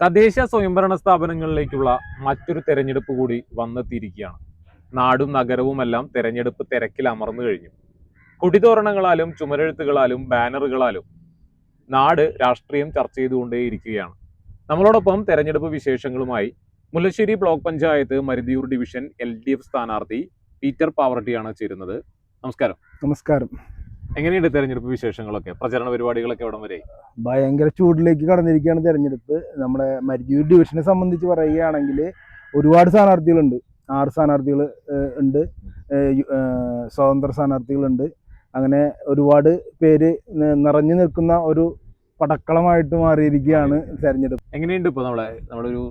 തദ്ദേശ സ്വയംഭരണ സ്ഥാപനങ്ങളിലേക്കുള്ള മറ്റൊരു തെരഞ്ഞെടുപ്പ് കൂടി വന്നെത്തിയിരിക്കുകയാണ്. നാടും നഗരവുമെല്ലാം തെരഞ്ഞെടുപ്പ് തിരക്കിൽ അമർന്നു കഴിഞ്ഞു. കൊടിതോരണങ്ങളാലും ചുമരെഴുത്തുകളാലും ബാനറുകളാലും നാട് രാഷ്ട്രീയം ചർച്ച ചെയ്തുകൊണ്ടേയിരിക്കുകയാണ്. നമ്മളോടൊപ്പം തെരഞ്ഞെടുപ്പ് വിശേഷങ്ങളുമായി Mullassery block panchayat Maruthiyoor division L D F സ്ഥാനാർത്ഥി പീറ്റർ പാവർട്ടിയാണ് ചേരുന്നത്. നമസ്കാരം. നമസ്കാരം. എങ്ങനെയുണ്ട് തെരഞ്ഞെടുപ്പ് വിശേഷങ്ങളൊക്കെ? പ്രചരണ പരിപാടികളൊക്കെ എവിടം വരെ? ഭയങ്കര ചൂടിലേക്ക് കടന്നിരിക്കുകയാണ് തെരഞ്ഞെടുപ്പ്. നമ്മുടെ മരിജൂർ ഡിവിഷനെ സംബന്ധിച്ച് പറയുകയാണെങ്കിൽ ഒരുപാട് സ്ഥാനാർത്ഥികളുണ്ട്. ആറ് സ്ഥാനാർത്ഥികൾ ഉണ്ട്. സ്വതന്ത്ര സ്ഥാനാർത്ഥികളുണ്ട്. അങ്ങനെ ഒരുപാട് പേര് നിറഞ്ഞു നിൽക്കുന്ന ഒരു പടക്കളമായിട്ട് മാറിയിരിക്കുകയാണ് തെരഞ്ഞെടുപ്പ്. എങ്ങനെയുണ്ട് ഇപ്പോൾ നമ്മളെ നമ്മളൊരു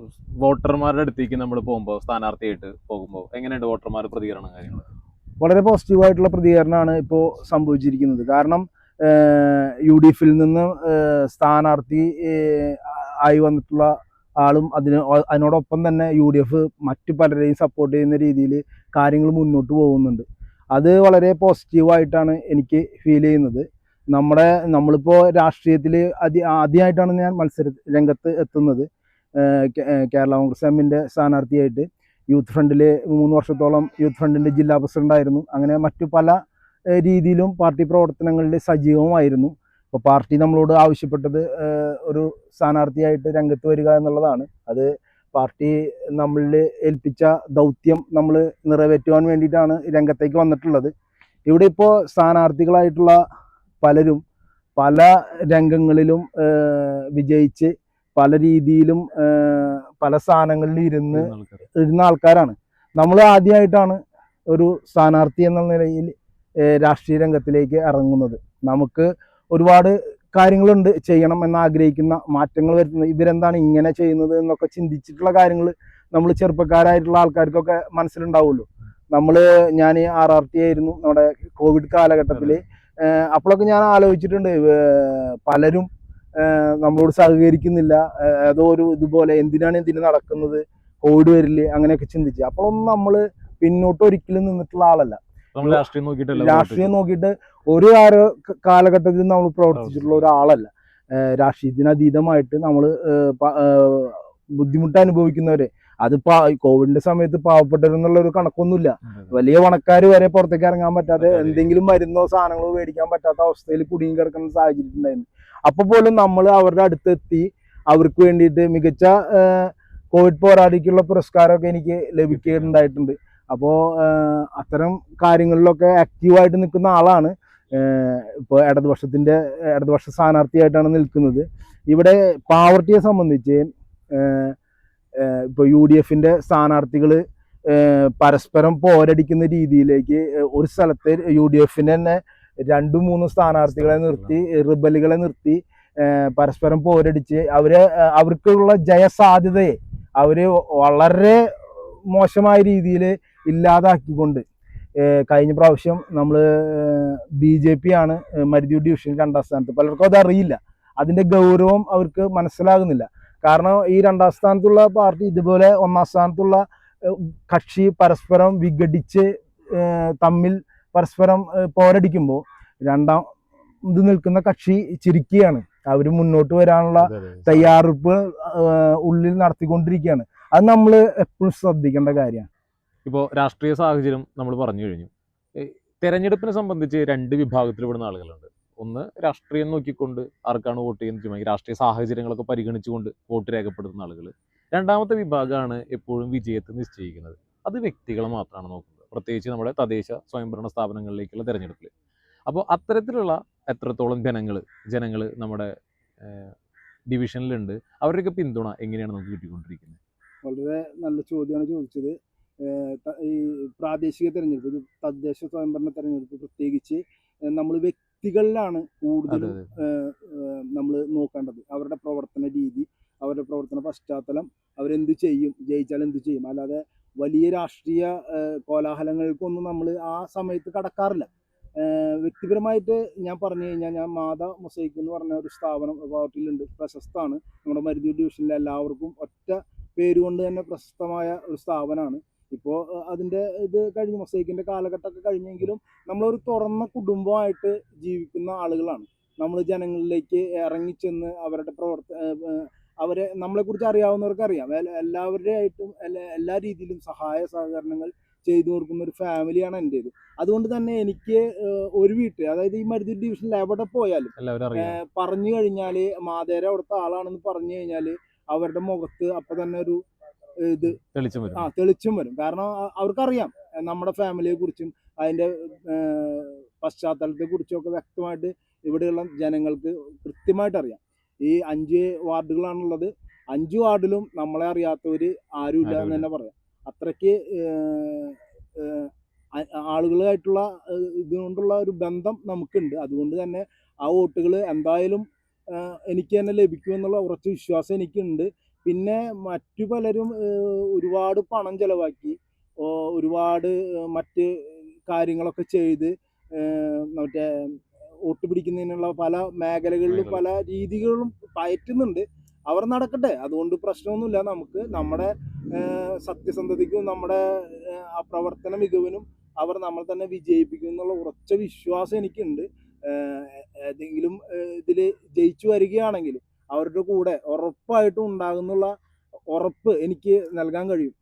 വോട്ടർമാരുടെ അടുത്തേക്ക് നമ്മൾ പോകുമ്പോൾ സ്ഥാനാർത്ഥിയായിട്ട് പോകുമ്പോൾ എങ്ങനെയുണ്ട് വോട്ടർമാരുടെ പ്രതികരണം കാര്യങ്ങൾ വളരെ പോസിറ്റീവായിട്ടുള്ള പ്രതികരണമാണ് ഇപ്പോൾ സംഭവിച്ചിരിക്കുന്നത്. കാരണം യു ഡി എഫിൽ നിന്ന് സ്ഥാനാർത്ഥി ആയി വന്നിട്ടുള്ള ആളും അതിന് അതിനോടൊപ്പം തന്നെ യു ഡി എഫ് മറ്റു പലരെയും സപ്പോർട്ട് ചെയ്യുന്ന രീതിയിൽ കാര്യങ്ങൾ മുന്നോട്ട് പോകുന്നുണ്ട്. അത് വളരെ പോസിറ്റീവായിട്ടാണ് എനിക്ക് ഫീൽ ചെയ്യുന്നത്. നമ്മുടെ നമ്മളിപ്പോൾ രാഷ്ട്രീയത്തിൽ അതി ആദ്യമായിട്ടാണ് ഞാൻ മത്സര രംഗത്ത് എത്തുന്നത്. കേരള കോൺഗ്രസ് എമ്മിന്റെ സ്ഥാനാർത്ഥിയായിട്ട്. യൂത്ത് ഫ്രണ്ടിൽ മൂന്ന് വർഷത്തോളം യൂത്ത് ഫ്രണ്ടിന്റെ ജില്ലാ പ്രസിഡന്റായിരുന്നു അങ്ങനെ മറ്റു പല രീതിയിലും പാർട്ടി പ്രവർത്തനങ്ങളിൽ സജീവമായിരുന്നു. ഇപ്പോൾ പാർട്ടി നമ്മളോട് ആവശ്യപ്പെട്ടത് ഒരു സ്ഥാനാർത്ഥിയായിട്ട് രംഗത്ത് വരിക എന്നുള്ളതാണ്. അത് പാർട്ടി നമ്മളിൽ ഏൽപ്പിച്ച ദൗത്യം നമ്മൾ നിറവേറ്റുവാൻ വേണ്ടിയിട്ടാണ് രംഗത്തേക്ക് വന്നിട്ടുള്ളത്. ഇവിടെ ഇപ്പോൾ സ്ഥാനാർത്ഥികളായിട്ടുള്ള പലരും പല രംഗങ്ങളിലും വിജയിച്ച് പല രീതിയിലും പല സ്ഥാനങ്ങളിൽ ഇരുന്ന് ഇരുന്ന ആൾക്കാരാണ്. നമ്മൾ ആദ്യമായിട്ടാണ് ഒരു സ്ഥാനാർത്ഥി എന്ന നിലയിൽ രാഷ്ട്രീയ രംഗത്തിലേക്ക് ഇറങ്ങുന്നത്. നമുക്ക് ഒരുപാട് കാര്യങ്ങളുണ്ട് ചെയ്യണം എന്ന് ആഗ്രഹിക്കുന്ന മാറ്റങ്ങൾ വരുത്തുന്ന ഇവരെന്താണ് ഇങ്ങനെ ചെയ്യുന്നത് എന്നൊക്കെ ചിന്തിച്ചിട്ടുള്ള കാര്യങ്ങൾ നമ്മൾ ചെറുപ്പക്കാരായിട്ടുള്ള ആൾക്കാർക്കൊക്കെ മനസ്സിലുണ്ടാവുമല്ലോ. നമ്മൾ ഞാൻ ആർ ആർ ടി ആയിരുന്നു നമ്മുടെ കോവിഡ് കാലഘട്ടത്തിൽ അപ്പോഴൊക്കെ ഞാൻ ആലോചിച്ചിട്ടുണ്ട് പലരും നമ്മളോട് സഹകരിക്കുന്നില്ല. ഏതോ ഒരു ഇതുപോലെ എന്തിനാണ് ഇതിന് നടക്കുന്നത്? കോവിഡ് വരില്ലേ? അങ്ങനെയൊക്കെ ചിന്തിച്ച്. അപ്പോഴൊന്നും നമ്മൾ പിന്നോട്ട് ഒരിക്കലും നിന്നിട്ടുള്ള ആളല്ല. രാഷ്ട്രീയം നോക്കിയിട്ട് ഒരു കാല- കാലഘട്ടത്തിൽ നമ്മൾ പ്രവർത്തിച്ചിട്ടുള്ള ഒരാളല്ല. രാഷ്ട്രീയത്തിന് അതീതമായിട്ട് നമ്മൾ ബുദ്ധിമുട്ട് അനുഭവിക്കുന്നവരെ. അത് പാ കോവിഡിന്റെ സമയത്ത് പാവപ്പെട്ടവരെന്നുള്ള ഒരു കണക്കൊന്നുമില്ല. വലിയ പണക്കാർ വരെ പുറത്തേക്ക് ഇറങ്ങാൻ പറ്റാതെ എന്തെങ്കിലും മരുന്നോ സാധനങ്ങളോ മേടിക്കാൻ പറ്റാത്ത അവസ്ഥയിൽ കുടുങ്ങി കിടക്കുന്ന സാഹചര്യം ഉണ്ടായിരുന്നു. അപ്പൊ പോലും നമ്മൾ അവരുടെ അടുത്തെത്തി അവർക്ക് വേണ്ടിയിട്ട് മികച്ച കോവിഡ് പോരാടിക്കുള്ള പുരസ്കാരമൊക്കെ എനിക്ക് ലഭിക്കുകയുണ്ടായിട്ടുണ്ട് അപ്പോൾ അത്തരം കാര്യങ്ങളിലൊക്കെ ആക്റ്റീവായിട്ട് നിൽക്കുന്ന ആളാണ്. ഇപ്പോൾ ഇടതുപക്ഷത്തിന്റെ ഇടതുപക്ഷ സ്ഥാനാർത്ഥിയായിട്ടാണ് നിൽക്കുന്നത്. ഇവിടെ പാവർട്ടിയെ സംബന്ധിച്ച് ഇപ്പോൾ യു ഡി എഫിന്റെ സ്ഥാനാർത്ഥികൾ പരസ്പരം പോരടിക്കുന്ന രീതിയിലേക്ക് ഒരു സ്ഥലത്തെ യു ഡി എഫിന് തന്നെ രണ്ടും മൂന്ന് സ്ഥാനാർത്ഥികളെ നിർത്തി റിബലുകളെ നിർത്തി പരസ്പരം പോരടിച്ച് അവർ അവർക്കുള്ള ജയസാധ്യതയെ അവർ വളരെ മോശമായ രീതിയിൽ ഇല്ലാതാക്കിക്കൊണ്ട് കഴിഞ്ഞ പ്രാവശ്യം നമ്മൾ ബി ജെ പി ആണ് മരുതി ഡിവിഷൻ രണ്ടാം സ്ഥാനത്ത്. പലർക്കും അത് അറിയില്ല. അതിന്റെ ഗൗരവം അവർക്ക് മനസ്സിലാകുന്നില്ല. കാരണം ഈ രണ്ടാം സ്ഥാനത്തുള്ള പാർട്ടി ഇതുപോലെ ഒന്നാം സ്ഥാനത്തുള്ള കക്ഷി പരസ്പരം വിഘടിച്ച് തമ്മിൽ പരസ്പരം പോരടിക്കുമ്പോൾ രണ്ടാം ഇത് നിൽക്കുന്ന കക്ഷി ചിരിക്കുകയാണ്. അവർ മുന്നോട്ട് വരാനുള്ള തയ്യാറെടുപ്പ് ഉള്ളിൽ നടത്തിക്കൊണ്ടിരിക്കുകയാണ്. അത് നമ്മൾ എപ്പോഴും ശ്രദ്ധിക്കേണ്ട കാര്യമാണ്. ഇപ്പോൾ രാഷ്ട്രീയ സാഹചര്യം നമ്മൾ പറഞ്ഞു കഴിഞ്ഞു. തെരഞ്ഞെടുപ്പിനെ സംബന്ധിച്ച് രണ്ട് വിഭാഗത്തിൽ പെടുന്ന ആളുകളുണ്ട്. ഒന്ന് രാഷ്ട്രീയം നോക്കിക്കൊണ്ട് ആർക്കാണ് വോട്ട് ചെയ്യുന്നത് തീരുമാനിക്കുക രാഷ്ട്രീയ സാഹചര്യങ്ങളൊക്കെ പരിഗണിച്ചുകൊണ്ട് വോട്ട് രേഖപ്പെടുത്തുന്ന ആളുകൾ രണ്ടാമത്തെ വിഭാഗമാണ് എപ്പോഴും വിജയത്തെ നിശ്ചയിക്കുന്നത്. അത് വ്യക്തികളെ മാത്രമാണ് നോക്കുന്നത്. പ്രത്യേകിച്ച് നമ്മുടെ തദ്ദേശ സ്വയംഭരണ സ്ഥാപനങ്ങളിലേക്കുള്ള തെരഞ്ഞെടുപ്പിൽ. അപ്പോൾ അത്തരത്തിലുള്ള എത്രത്തോളം ജനങ്ങൾ ജനങ്ങൾ നമ്മുടെ ഡിവിഷനിലുണ്ട് അവരുടെയൊക്കെ പിന്തുണ എങ്ങനെയാണ് നമുക്ക് കിട്ടിക്കൊണ്ടിരിക്കുന്നത്? വളരെ നല്ല ചോദ്യമാണ് ചോദിച്ചത്. ഈ പ്രാദേശിക തെരഞ്ഞെടുപ്പ് തദ്ദേശ സ്വയംഭരണ തെരഞ്ഞെടുപ്പ് പ്രത്യേകിച്ച് നമ്മൾ വ്യക്തികളിലാണ് കൂടുതൽ നമ്മൾ നോക്കേണ്ടത്. അവരുടെ പ്രവർത്തന രീതി അവരുടെ പ്രവർത്തന പശ്ചാത്തലം അവരെന്ത് ചെയ്യും ജയിച്ചാൽ എന്ത് ചെയ്യും. അല്ലാതെ വലിയ രാഷ്ട്രീയ കോലാഹലങ്ങൾക്കൊന്നും നമ്മൾ ആ സമയത്ത് കടക്കാറില്ല. വ്യക്തിപരമായിട്ട് ഞാൻ പറഞ്ഞു കഴിഞ്ഞാൽ ഞാൻ മാത മൊസൈക്ക് എന്ന് പറഞ്ഞ ഒരു സ്ഥാപനം പാർട്ടിയിലുണ്ട്. പ്രശസ്തമാണ്. നമ്മുടെ മരുതി ഡിവിഷനിലെ എല്ലാവർക്കും ഒറ്റ പേരുകൊണ്ട് തന്നെ പ്രശസ്തമായ ഒരു സ്ഥാപനമാണ്. ഇപ്പോൾ അതിന്റെ ഇത് കഴിഞ്ഞ് മൊസൈക്കിന്റെ കാലഘട്ടമൊക്കെ കഴിഞ്ഞെങ്കിലും നമ്മളൊരു തുറന്ന കുടുംബമായിട്ട് ജീവിക്കുന്ന ആളുകളാണ്. നമ്മൾ ജനങ്ങളിലേക്ക് ഇറങ്ങിച്ചെന്ന് അവരുടെ പ്രവർത്ത അവരെ നമ്മളെ കുറിച്ച് അറിയാവുന്നവർക്ക് അറിയാം. എല്ലാവരുടെയായിട്ടും എല്ലാ- എല്ലാ രീതിയിലും സഹായ സഹകരണങ്ങൾ ചെയ്തു കൊടുക്കുന്ന ഒരു ഫാമിലിയാണ് എന്റേത് അതുകൊണ്ട് തന്നെ എനിക്ക് ഒരു വീട്ടിൽ അതായത് ഈ മരുതി ഡിവിഷനിൽ എവിടെ പോയാലും പറഞ്ഞു കഴിഞ്ഞാൽ മാതേര അവിടുത്തെ ആളാണെന്ന് പറഞ്ഞു കഴിഞ്ഞാൽ അവരുടെ മുഖത്ത് അപ്പൊ തന്നെ ഒരു ഇത് തെളിച്ചം വരും. ആ തെളിച്ചം വരും. കാരണം അവർക്കറിയാം നമ്മുടെ ഫാമിലിയെ കുറിച്ചും അതിന്റെ പശ്ചാത്തലത്തെ കുറിച്ചും ഒക്കെ വ്യക്തമായിട്ട് ഇവിടെയുള്ള ജനങ്ങൾക്ക് കൃത്യമായിട്ട് അറിയാം. ഈ അഞ്ച് വാർഡുകളാണുള്ളത്. അഞ്ച് വാർഡിലും നമ്മളെ അറിയാത്തവര് ആരുമില്ല എന്ന് തന്നെ പറയാം. അത്രയ്ക്ക് ആളുകളായിട്ടുള്ള ഇതുകൊണ്ടുള്ള ഒരു ബന്ധം നമുക്കുണ്ട്. അതുകൊണ്ട് തന്നെ ആ വോട്ടുകൾ എന്തായാലും എനിക്ക് തന്നെ ലഭിക്കുമെന്നുള്ള ഉറച്ച വിശ്വാസം എനിക്കുണ്ട്. പിന്നെ മറ്റു പലരും ഒരുപാട് പണം ചെലവാക്കി ഒരുപാട് മറ്റ് കാര്യങ്ങളൊക്കെ ചെയ്ത് മറ്റേ വോട്ട് പിടിക്കുന്നതിനുള്ള പല മേഖലകളിലും പല രീതികളും പയറ്റുന്നുണ്ട്. അവർ നടക്കട്ടെ. അതുകൊണ്ട് പ്രശ്നമൊന്നുമില്ല. നമുക്ക് നമ്മുടെ സത്യസന്ധതയ്ക്കും നമ്മുടെ ആ പ്രവർത്തന മികവിനും അവർ നമ്മൾ തന്നെ വിജയിപ്പിക്കും എന്നുള്ള ഉറച്ച വിശ്വാസം എനിക്കുണ്ട്. ഏതെങ്കിലും ഇതിൽ ജയിച്ചു വരികയാണെങ്കിൽ അവരുടെ കൂടെ ഉറപ്പായിട്ടും ഉണ്ടാകുന്നുള്ള ഉറപ്പ് എനിക്ക് നൽകാൻ കഴിയും.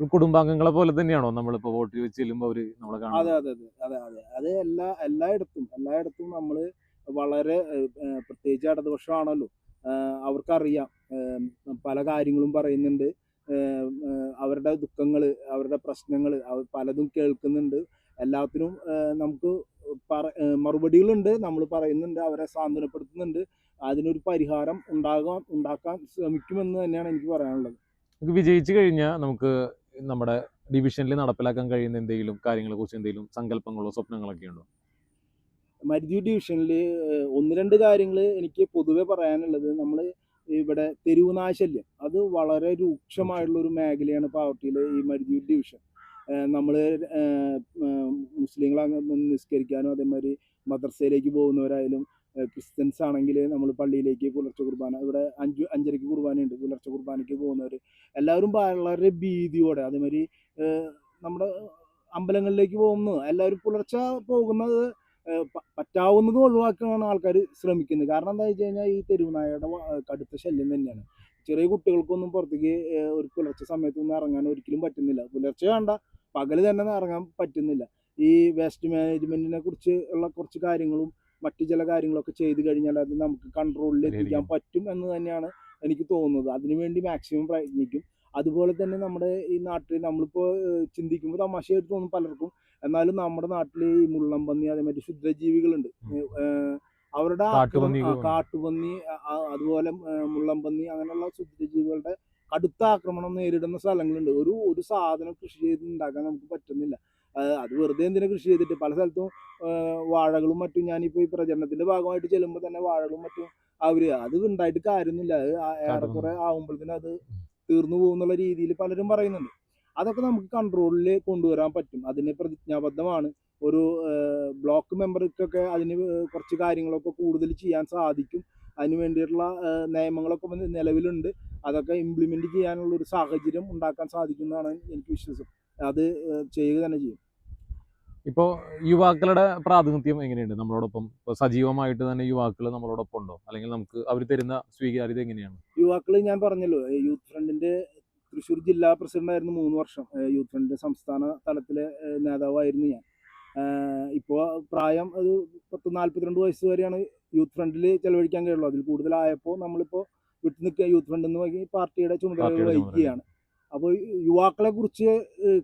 കുടുംബാംഗങ്ങളെ പോലെ തന്നെയാണോ നമ്മളിപ്പോ വോട്ട് ചോദിച്ച് ചെല്ലുമ്പോൾ അവർ നമ്മളെ അതെ കാണുന്നത്? അതെ അതെ അതെ അതെ അത്. എല്ലാ എല്ലായിടത്തും എല്ലായിടത്തും നമ്മൾ വളരെ പ്രത്യേകിച്ച് ഇടതുപക്ഷമാണല്ലോ. അവർക്കറിയാം. പല കാര്യങ്ങളും പറയുന്നുണ്ട്. അവരുടെ ദുഃഖങ്ങൾ അവരുടെ പ്രശ്നങ്ങൾ പലതും കേൾക്കുന്നുണ്ട്. എല്ലാത്തിനും നമുക്ക് പറ മറുപടികളുണ്ട്. നമ്മൾ പറയുന്നുണ്ട് അവരെ സാന്ത്വനപ്പെടുത്തുന്നുണ്ട്. അതിനൊരു പരിഹാരം ഉണ്ടാകാൻ ഉണ്ടാക്കാൻ ശ്രമിക്കുമെന്ന് തന്നെയാണ് എനിക്ക് പറയാനുള്ളത്. നമുക്ക് വിജയിച്ചു കഴിഞ്ഞാൽ നമുക്ക് നമ്മുടെ ഡിവിഷനിൽ നടപ്പിലാക്കാൻ കഴിയുന്ന എന്തെങ്കിലും കാര്യങ്ങളെ കുറിച്ച് എന്തെങ്കിലും സങ്കല്പങ്ങളോ സ്വപ്നങ്ങളൊക്കെ ഉണ്ടോ? മരുതി ഡിവിഷനിൽ ഒന്ന് രണ്ട് കാര്യങ്ങൾ എനിക്ക് പൊതുവെ പറയാനുള്ളത് നമ്മൾ ഇവിടെ തെരുവുനാശല്യം അത് വളരെ രൂക്ഷമായിട്ടുള്ള ഒരു മേഖലയാണ് പാർട്ടിയിലെ ഈ മരുതി ഡിവിഷൻ നമ്മൾ മുസ്ലിങ്ങളെ നിസ്കരിക്കാനും അതേമാതിരി മദ്രസയിലേക്ക് പോകുന്നവരായാലും ക്രിസ്ത്യൻസ് ആണെങ്കിൽ നമ്മൾ പള്ളിയിലേക്ക് പുലർച്ചെ കുർബാന ഇവിടെ അഞ്ച് അഞ്ചരയ്ക്ക് കുർബാനയുണ്ട്. പുലർച്ചെ കുർബാനയ്ക്ക് പോകുന്നവർ എല്ലാവരും വളരെ ഭീതിയോടെ അതേമാതിരി നമ്മുടെ അമ്പലങ്ങളിലേക്ക് പോകുന്നു. എല്ലാവരും പുലർച്ചെ പോകുന്നത് പറ്റാവുന്നതും ഒഴിവാക്കാനാണ് ആൾക്കാർ ശ്രമിക്കുന്നത്. കാരണം എന്താ വെച്ച് കഴിഞ്ഞാൽ ഈ തെരുവുനായയുടെ കടുത്ത ശല്യം തന്നെയാണ്. ചെറിയ കുട്ടികൾക്കൊന്നും പുറത്തേക്ക് ഒരു പുലർച്ചെ സമയത്തൊന്നും ഇറങ്ങാൻ ഒരിക്കലും പറ്റുന്നില്ല. പുലർച്ചെ വേണ്ട പകൽ തന്നെ ഇറങ്ങാൻ പറ്റുന്നില്ല. ഈ വേസ്റ്റ് മാനേജ്മെന്റിനെ കുറിച്ച് ഉള്ള കുറച്ച് കാര്യങ്ങളും മറ്റു ചില കാര്യങ്ങളൊക്കെ ചെയ്തു കഴിഞ്ഞാൽ അത് നമുക്ക് കൺട്രോളിൽ എത്തിക്കാൻ പറ്റും എന്ന് തന്നെയാണ് എനിക്ക് തോന്നുന്നത്. അതിനുവേണ്ടി മാക്സിമം പ്രയത്നിക്കും. അതുപോലെ തന്നെ നമ്മുടെ ഈ നാട്ടിൽ നമ്മളിപ്പോൾ ചിന്തിക്കുമ്പോൾ തമാശയായിട്ട് തോന്നും പലർക്കും. എന്നാലും നമ്മുടെ നാട്ടിൽ ഈ മുള്ളംപന്നി അതേമാതിരി ശുദ്രജീവികളുണ്ട് അവരുടെ കാട്ടുപന്നി അതുപോലെ മുള്ളംപന്നി അങ്ങനെയുള്ള ശുദ്രജീവികളുടെ കടുത്ത ആക്രമണം നേരിടുന്ന സ്ഥലങ്ങളുണ്ട്. ഒരു ഒരു സാധനം കൃഷി ചെയ്ത് ഉണ്ടാക്കാൻ നമുക്ക് പറ്റുന്നില്ല. അത് വെറുതെ എന്തിനാ കൃഷി ചെയ്തിട്ട്? പല സ്ഥലത്തും വാഴകളും മറ്റും ഞാനിപ്പോൾ ഈ പ്രചരണത്തിന്റെ ഭാഗമായിട്ട് ചെല്ലുമ്പോൾ തന്നെ വാഴകളും മറ്റും അവർ അത് ഉണ്ടായിട്ട് കാര്യമൊന്നുമില്ല. അത് ഏറെക്കുറെ ആകുമ്പോഴത്തേനും അത് തീർന്നു പോകുന്നുള്ള രീതിയിൽ പലരും പറയുന്നുണ്ട്. അതൊക്കെ നമുക്ക് കൺട്രോളിൽ കൊണ്ടുവരാൻ പറ്റും. അതിന് പ്രതിജ്ഞാബദ്ധമാണ്. ഒരു ബ്ലോക്ക് മെമ്പർക്കൊക്കെ അതിന് കുറച്ച് കാര്യങ്ങളൊക്കെ കൂടുതൽ ചെയ്യാൻ സാധിക്കും. അതിന് വേണ്ടിയിട്ടുള്ള നിയമങ്ങളൊക്കെ നിലവിലുണ്ട്. അതൊക്കെ ഇംപ്ലിമെന്റ് ചെയ്യാനുള്ള ഒരു സാഹചര്യം ഉണ്ടാക്കാൻ സാധിക്കുന്നതാണ് എനിക്ക് വിശ്വാസം. അത് ചെയ്യുക തന്നെ ചെയ്യും. ഇപ്പോൾ യുവാക്കളുടെ പ്രാതിനിധ്യം എങ്ങനെയുണ്ട്? നമ്മളോടൊപ്പം ഇപ്പോൾ സജീവമായിട്ട് തന്നെ യുവാക്കൾ നമ്മളോടൊപ്പം ഉണ്ടോ? അല്ലെങ്കിൽ നമുക്ക് അവർ തരുന്ന സ്വീകാര്യത എങ്ങനെയാണ്? യുവാക്കൾ ഞാൻ പറഞ്ഞല്ലോ യൂത്ത് ഫ്രണ്ടിന്റെ തൃശ്ശൂർ ജില്ലാ പ്രസിഡന്റായിരുന്നു മൂന്ന് വർഷം. യൂത്ത് ഫ്രണ്ടിന്റെ സംസ്ഥാന തലത്തിലെ നേതാവായിരുന്നു ഞാൻ. ഇപ്പോൾ പ്രായം ഒരു പത്ത് നാൽപ്പത്തിരണ്ട് വയസ്സ് വരെയാണ് യൂത്ത് ഫ്രണ്ടിൽ ചെലവഴിക്കാൻ കഴിയുള്ളൂ. അതിൽ കൂടുതലായപ്പോൾ നമ്മളിപ്പോൾ വിട്ടു നിൽക്കുക. യൂത്ത് ഫ്രണ്ട് എന്ന് പറഞ്ഞാൽ പാർട്ടിയുടെ ചുമതലകൾ. വഹിക്കുകയാണ്. അപ്പോൾ യുവാക്കളെ കുറിച്ച്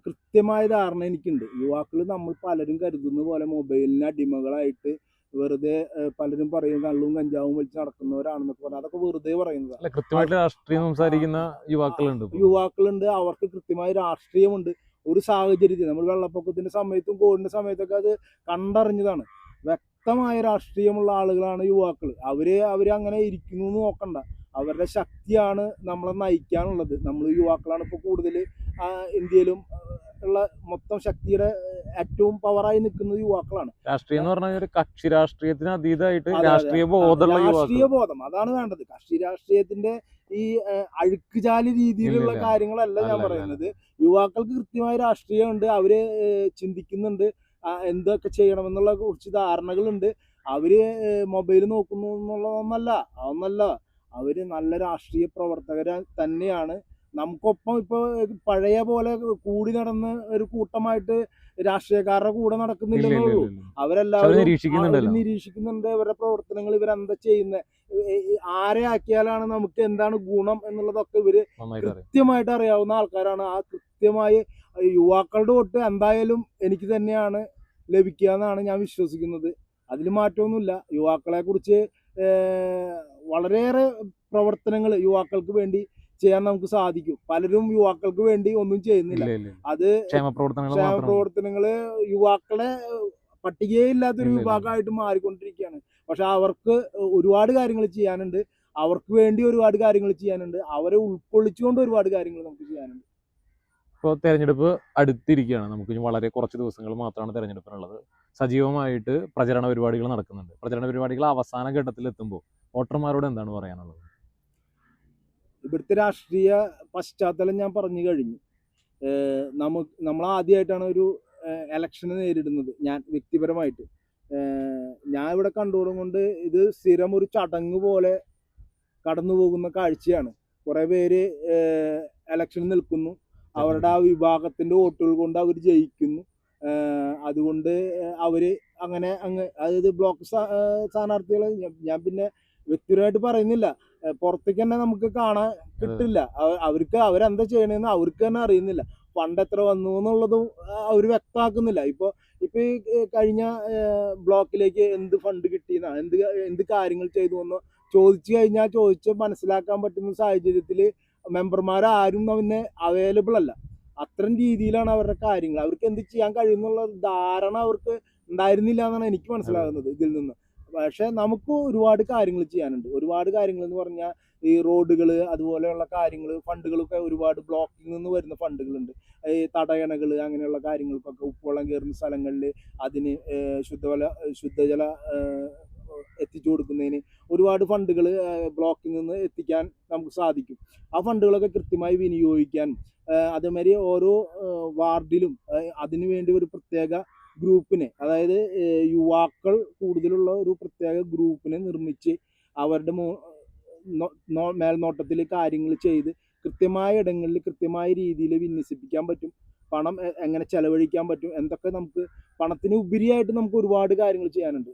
കൃത്യമായ ധാരണ എനിക്കുണ്ട്. യുവാക്കൾ നമ്മൾ പലരും കരുതുന്ന പോലെ മൊബൈലിന് അടിമകളായിട്ട് വെറുതെ പലരും പറയും കള്ളും കഞ്ചാവും വലിച്ച് നടക്കുന്നവരാണെന്നൊക്കെ പറഞ്ഞാൽ അതൊക്കെ വെറുതെ പറയുന്നതാണ് അല്ല കൃത്യമായിട്ട് രാഷ്ട്രീയം സംസാരിക്കുന്ന യുവാക്കളുണ്ട് യുവാക്കളുണ്ട്. അവർക്ക് കൃത്യമായ രാഷ്ട്രീയമുണ്ട്. ഒരു സാഹചര്യത്തിൽ നമ്മൾ വെള്ളപ്പൊക്കത്തിന്റെ സമയത്തും കോവിഡിന്റെ സമയത്തൊക്കെ അത് കണ്ടറിഞ്ഞതാണ്. വ്യക്തമായ രാഷ്ട്രീയമുള്ള ആളുകളാണ് യുവാക്കൾ അവരെ അവർ അങ്ങനെ ഇരിക്കുന്നു നോക്കണ്ട. അവരുടെ ശക്തിയാണ് നമ്മളെ നയിക്കാനുള്ളത്. നമ്മൾ യുവാക്കളാണ് ഇപ്പോൾ കൂടുതൽ ഇന്ത്യയിലും ഉള്ള മൊത്തം ശക്തിയുടെ ഏറ്റവും പവറായി നിൽക്കുന്നത് യുവാക്കളാണ്. രാഷ്ട്രീയം എന്ന് പറഞ്ഞാൽ ഒരു കക്ഷി രാഷ്ട്രീയത്തിന് അതീതമായിട്ട് അതെ, അതെ. രാഷ്ട്രീയ ബോധമുള്ള രാഷ്ട്രീയ ബോധം. അതാണ് വേണ്ടത്. കക്ഷി രാഷ്ട്രീയത്തിന്റെ ഈ അഴുക്കുചാലി രീതിയിലുള്ള. കാര്യങ്ങളല്ല ഞാൻ പറയുന്നത്. യുവാക്കൾക്ക് കൃത്യമായ രാഷ്ട്രീയമുണ്ട്. അവർ ചിന്തിക്കുന്നുണ്ട്. എന്തൊക്കെ ചെയ്യണമെന്നുള്ള കുറച്ച് ധാരണകളുണ്ട്. അവർ മൊബൈൽ നോക്കുന്നു എന്നുള്ളതൊന്നല്ല. അതൊന്നല്ല. അവർ നല്ല രാഷ്ട്രീയ പ്രവർത്തകർ തന്നെയാണ്. നമുക്കൊപ്പം ഇപ്പൊ പഴയ പോലെ കൂടി നടന്ന് ഒരു കൂട്ടമായിട്ട് രാഷ്ട്രീയക്കാരുടെ കൂടെ നടക്കുന്നില്ലെന്നേ ഉള്ളൂ. അവരെല്ലാവരും നിരീക്ഷിക്കുന്നുണ്ട്. ഇവരുടെ പ്രവർത്തനങ്ങൾ ഇവരെന്താ ചെയ്യുന്നത് ആരെ ആക്കിയാലാണ് നമുക്ക് എന്താണ് ഗുണം എന്നുള്ളതൊക്കെ ഇവർ കൃത്യമായിട്ട് അറിയാവുന്ന ആൾക്കാരാണ്. ആ കൃത്യമായി യുവാക്കളുടെ വോട്ട് എന്തായാലും എനിക്ക് തന്നെയാണ് ലഭിക്കുക എന്നാണ് ഞാൻ വിശ്വസിക്കുന്നത്. അതിൽ മാറ്റമൊന്നുമില്ല. യുവാക്കളെ കുറിച്ച് വളരെയേറെ പ്രവർത്തനങ്ങൾ യുവാക്കൾക്ക് വേണ്ടി ചെയ്യാൻ നമുക്ക് സാധിക്കും. പലരും യുവാക്കൾക്ക് വേണ്ടി ഒന്നും ചെയ്യുന്നില്ല. അത് ക്ഷേമ പ്രവർത്തനങ്ങൾ ക്ഷേമ മാത്രമാണ് പ്രവർത്തനങ്ങൾ യുവാക്കളെ പട്ടികയെ ഇല്ലാത്തൊരു ഇല്ല, ഇല്ല. വിഭാഗമായിട്ട് മാറിക്കൊണ്ടിരിക്കുകയാണ്. പക്ഷെ അവർക്ക് ഒരുപാട് കാര്യങ്ങൾ ചെയ്യാനുണ്ട്. അവർക്ക് വേണ്ടി ഒരുപാട് കാര്യങ്ങൾ ചെയ്യാനുണ്ട്. അവരെ ഉൾക്കൊള്ളിച്ചുകൊണ്ട് ഒരുപാട് കാര്യങ്ങൾ നമുക്ക് ചെയ്യാനുണ്ട്. ഇപ്പോൾ തെരഞ്ഞെടുപ്പ് അടുത്തിരിക്കുകയാണ്. നമുക്ക് വളരെ കുറച്ച് ദിവസങ്ങൾ മാത്രമാണ് തെരഞ്ഞെടുപ്പിനുള്ളത്. സജീവമായിട്ട് പ്രചരണ പരിപാടികൾ നടക്കുന്നുണ്ട്. പ്രചരണ പരിപാടികൾ അവസാന ഘട്ടത്തിൽ എത്തുമ്പോൾ വോട്ടർമാരോട് എന്താണ് പറയാനുള്ളത്? ഇവിടുത്തെ രാഷ്ട്രീയ പശ്ചാത്തലം ഞാൻ പറഞ്ഞു കഴിഞ്ഞു. നമുക്ക് നമ്മൾ ആദ്യമായിട്ടാണ് ഒരു എലക്ഷന് നേരിടുന്നത് ഞാൻ വ്യക്തിപരമായിട്ട്. ഞാൻ ഇവിടെ കണ്ടുകൊടും കൊണ്ട് ഇത് സ്ഥിരം ഒരു ചടങ്ങ് പോലെ കടന്നു പോകുന്ന കാഴ്ചയാണ്. കുറേ പേര് എലക്ഷന് നിൽക്കുന്നു. അവരുടെ ആ വിഭാഗത്തിന്റെ വോട്ടുകൾ കൊണ്ട് അവർ ജയിക്കുന്നു. അതുകൊണ്ട് അവർ അങ്ങനെ അങ്ങ് അതായത് ബ്ലോക്ക് സ്ഥാനാർത്ഥികൾ ഞാൻ പിന്നെ വ്യക്തിപരമായിട്ട് പറയുന്നില്ല. പുറത്തേക്ക് തന്നെ നമുക്ക് കാണാൻ കിട്ടില്ല. അവ- അവർക്ക് അവരെന്താ ചെയ്യണേന്ന് അവർക്ക് തന്നെ അറിയുന്നില്ല. ഫണ്ട് എത്ര വന്നു എന്നുള്ളതും അവർ വ്യക്തമാക്കുന്നില്ല. ഇപ്പൊ ഇപ്പൊ ഈ കഴിഞ്ഞ ബ്ലോക്കിലേക്ക് എന്ത് ഫണ്ട് കിട്ടിയെന്ന എന്ത് എന്ത് കാര്യങ്ങൾ ചെയ്തു എന്ന് ചോദിച്ചു കഴിഞ്ഞാൽ ചോദിച്ച് മനസ്സിലാക്കാൻ പറ്റുന്ന സാഹചര്യത്തിൽ മെമ്പർമാർ ആരും തന്നെ അവൈലബിൾ അല്ല. അത്തരം രീതിയിലാണ് അവരുടെ കാര്യങ്ങൾ. അവർക്ക് എന്ത് ചെയ്യാൻ കഴിയുന്നുള്ള ധാരണ അവർക്ക് ഉണ്ടായിരുന്നില്ല എന്നാണ് എനിക്ക് മനസ്സിലാകുന്നത് ഇതിൽ നിന്ന്. പക്ഷെ നമുക്ക് ഒരുപാട് കാര്യങ്ങൾ ചെയ്യാനുണ്ട്. ഒരുപാട് കാര്യങ്ങൾ എന്ന് പറഞ്ഞാൽ ഈ റോഡുകൾ അതുപോലെയുള്ള കാര്യങ്ങൾ ഫണ്ടുകളൊക്കെ ഒരുപാട് ബ്ലോക്കിൽ നിന്ന് വരുന്ന ഫണ്ടുകളുണ്ട്. ഈ തടയണകൾ അങ്ങനെയുള്ള കാര്യങ്ങൾക്കൊക്കെ ഉപ്പുവെള്ളം കയറുന്ന സ്ഥലങ്ങളിൽ അതിന് ശുദ്ധജല ശുദ്ധജല എത്തിച്ചു കൊടുക്കുന്നതിന് ഒരുപാട് ഫണ്ടുകൾ ബ്ലോക്കിൽ നിന്ന് എത്തിക്കാൻ നമുക്ക് സാധിക്കും. ആ ഫണ്ടുകളൊക്കെ കൃത്യമായി വിനിയോഗിക്കാനും ഏഹ് അതേമാതിരി ഓരോ വാർഡിലും അതിനു വേണ്ടി ഒരു പ്രത്യേക ഗ്രൂപ്പിനെ അതായത് യുവാക്കൾ കൂടുതലുള്ള ഒരു പ്രത്യേക ഗ്രൂപ്പിനെ നിർമ്മിച്ച് അവരുടെ മേൽനോട്ടത്തിൽ കാര്യങ്ങൾ ചെയ്ത് കൃത്യമായ ഇടങ്ങളിൽ കൃത്യമായ രീതിയിൽ വിന്യസിപ്പിക്കാൻ പറ്റും. പണം എങ്ങനെ ചെലവഴിക്കാൻ പറ്റും എന്തൊക്കെ നമുക്ക് പണത്തിന് ഉപരിയായിട്ട് നമുക്ക് ഒരുപാട് കാര്യങ്ങൾ ചെയ്യാനുണ്ട്.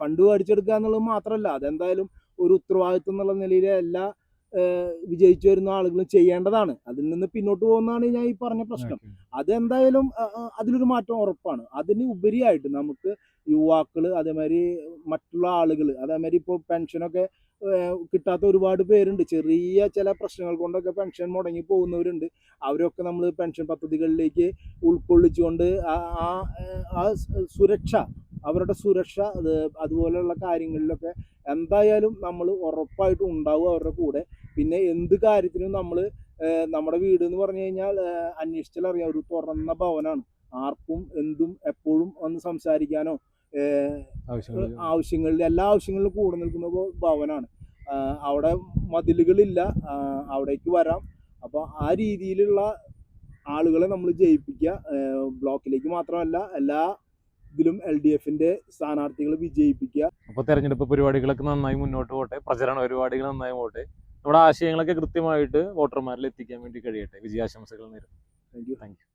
ഫണ്ട് മേടിച്ചെടുക്കുക എന്നുള്ളത് മാത്രമല്ല അതെന്തായാലും ഒരു ഉത്തരവാദിത്വം എന്നുള്ള നിലയിൽ എല്ലാ വിജയിച്ചു വരുന്ന ആളുകളും ചെയ്യേണ്ടതാണ്. അതിൽ നിന്ന് പിന്നോട്ട് പോകുന്നതാണ് ഞാൻ ഈ പറഞ്ഞ പ്രശ്നം. അതെന്തായാലും അതിലൊരു മാറ്റം ഉറപ്പാണ്. അതിന് ഉപരിയായിട്ട് നമുക്ക് യുവാക്കൾ അതേമാതിരി മറ്റുള്ള ആളുകൾ അതേമാതിരി ഇപ്പോൾ പെൻഷനൊക്കെ കിട്ടാത്ത ഒരുപാട് പേരുണ്ട്. ചെറിയ ചില പ്രശ്നങ്ങൾ കൊണ്ടൊക്കെ പെൻഷൻ മുടങ്ങി പോകുന്നവരുണ്ട്. അവരൊക്കെ നമ്മൾ പെൻഷൻ പദ്ധതികളിലേക്ക് ഉൾക്കൊള്ളിച്ചുകൊണ്ട് ആ ആ- സുരക്ഷ അവരുടെ സുരക്ഷ അതുപോലെയുള്ള കാര്യങ്ങളിലൊക്കെ എന്തായാലും നമ്മൾ ഉറപ്പായിട്ടും ഉണ്ടാവും അവരുടെ കൂടെ. പിന്നെ എന്ത് കാര്യത്തിനും നമ്മൾ നമ്മുടെ വീട് എന്ന് പറഞ്ഞു കഴിഞ്ഞാൽ അന്വേഷിച്ചാൽ അറിയാം ഒരു തുറന്ന ഭവനാണ്. ആർക്കും എന്തും എപ്പോഴും ഒന്ന് സംസാരിക്കാനോ ആവശ്യങ്ങളിൽ എല്ലാ ആവശ്യങ്ങളിലും കൂടെ നിൽക്കുന്ന ഭവനാണ്. അവിടെ മതിലുകളില്ല. അവിടേക്ക് വരാം. അപ്പോൾ ആ രീതിയിലുള്ള ആളുകളെ നമ്മൾ ജയിപ്പിക്കുക. ബ്ലോക്കിലേക്ക് മാത്രമല്ല എല്ലാ ഇതിലും എൽ ഡി എഫിന്റെ സ്ഥാനാർത്ഥികളെ വിജയിപ്പിക്കുക. അപ്പോൾ തെരഞ്ഞെടുപ്പ് പരിപാടികളൊക്കെ നന്നായി മുന്നോട്ട് പോട്ടെ. പ്രചരണ പരിപാടികൾ നന്നായി പോട്ടെ. നമ്മുടെ ആശയങ്ങളൊക്കെ കൃത്യമായിട്ട് വോട്ടർമാരിൽ എത്തിക്കാൻ വേണ്ടി കഴിയട്ടെ. വിജയാശംസകൾ നേരിടും താങ്ക് യു. Thank you.